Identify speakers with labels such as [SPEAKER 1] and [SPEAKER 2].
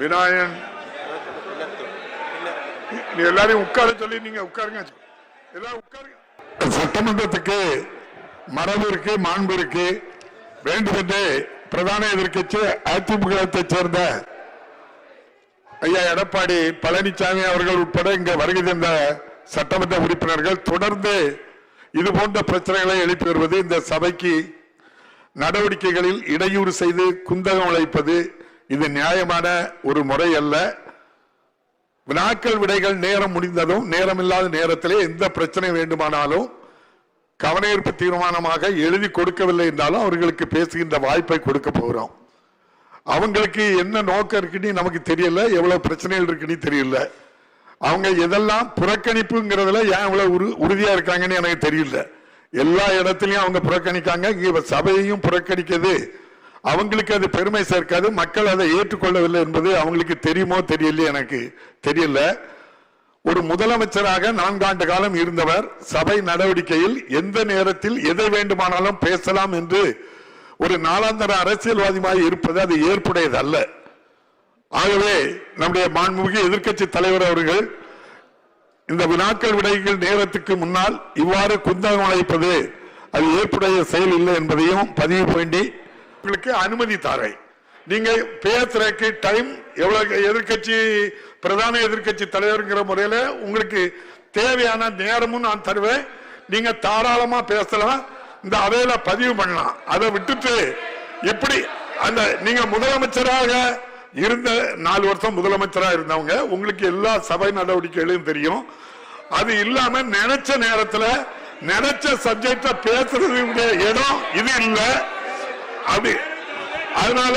[SPEAKER 1] விநாயகன். நீ எல்லாரையும் உட்கார சொல்லி நீங்க உட்காருங்க. எல்லாரும் உட்காருங்க. சட்டமன்றத்துக்கு மரபு இருக்கு மாண்பு இருக்கு. வேண்டுமென்றே பிரதான எதிர்கட்சி அதிமுகத்தை சேர்ந்த ஐயா எடப்பாடி பழனிசாமி அவர்கள் உட்பட இங்க வருகை தந்த சட்டமன்ற உறுப்பினர்கள் தொடர்ந்து இது போன்ற பிரச்சனைகளை எழுப்பி வருவது இந்த சபைக்கு நடவடிக்கைகளில் இடையூறு செய்து குந்தகம் உழைப்பது இது நியாயமான ஒரு முறை அல்ல. வினாக்கள் விடைகள் நேரம் முடிந்ததும் நேரம் இல்லாத நேரத்திலே எந்த பிரச்சனை வேண்டுமானாலும் கவனஈர்ப்பு தீர்மானமாக எழுதி கொடுக்கவில்லை என்றாலும் அவர்களுக்கு பேசுகின்ற வாய்ப்பை கொடுக்க போகிறோம். அவங்களுக்கு என்ன நோக்கம் இருக்குன்னு நமக்கு தெரியல எவ்வளவு பிரச்சனைகள் இருக்குன்னு தெரியல. அவங்க எதெல்லாம் புறக்கணிப்புங்கிறதுல ஏன் இவ்வளவு உறு- உறுதியா இருக்காங்கன்னு எனக்கு தெரியல. எல்லா இடத்துலயும் அவங்க புறக்கணிக்காங்க சபையையும் புறக்கணிக்கிறது அவங்களுக்கு அது பெருமை சேர்க்காது. மக்கள் அதை ஏற்றுக்கொள்ளவில்லை என்பது அவங்களுக்கு தெரியுமோ தெரியலையே எனக்கு தெரியல. ஒரு முதலமைச்சராக நான்காண்டு காலம் இருந்தவர் சபை நடவடிக்கையில் எந்த நேரத்தில் எதை வேண்டுமானாலும் பேசலாம் என்று ஒரு நாளாந்தர அரசியல்வாதியாக இருப்பது அது ஏற்புடையது அல்ல. ஆகவே நம்முடைய மாண்புமிகு எதிர்க்கட்சி தலைவர் அவர்கள் இந்த வினாக்கள் விடைகள் நேரத்துக்கு முன்னால் இவ்வாறு குந்தகம் அழைப்பது அது ஏற்புடைய செயல் இல்லை என்பதையும் பதிவு பண்ணி உங்களுக்கு அனுமதி தாரேன். நீங்க பேசுறதுக்கு டைம் எவ்வளவு எதிர்க்கட்சி பிரதான எதிர்க்கட்சி தலைவருங்கிற முறையில உங்களுக்கு தேவையான நேரமும் நான் தருவேன். நீங்க தாராளமா பேசலாம். இந்த அவையில பதிவு பண்ணலாம். அதை விட்டுட்டு எப்படி அந்த நீங்க முதலமைச்சராக இருந்த நாலு வருஷம் முதலமைச்சரா இருந்தவங்க உங்களுக்கு எல்லா சபை நடவடிக்கைகளையும் தெரியும். அது இல்லாம நினைச்ச நேரத்துல நினைச்ச சப்ஜெக்ட பேசுறது இடம் இது இல்லை. அப்படி அதனால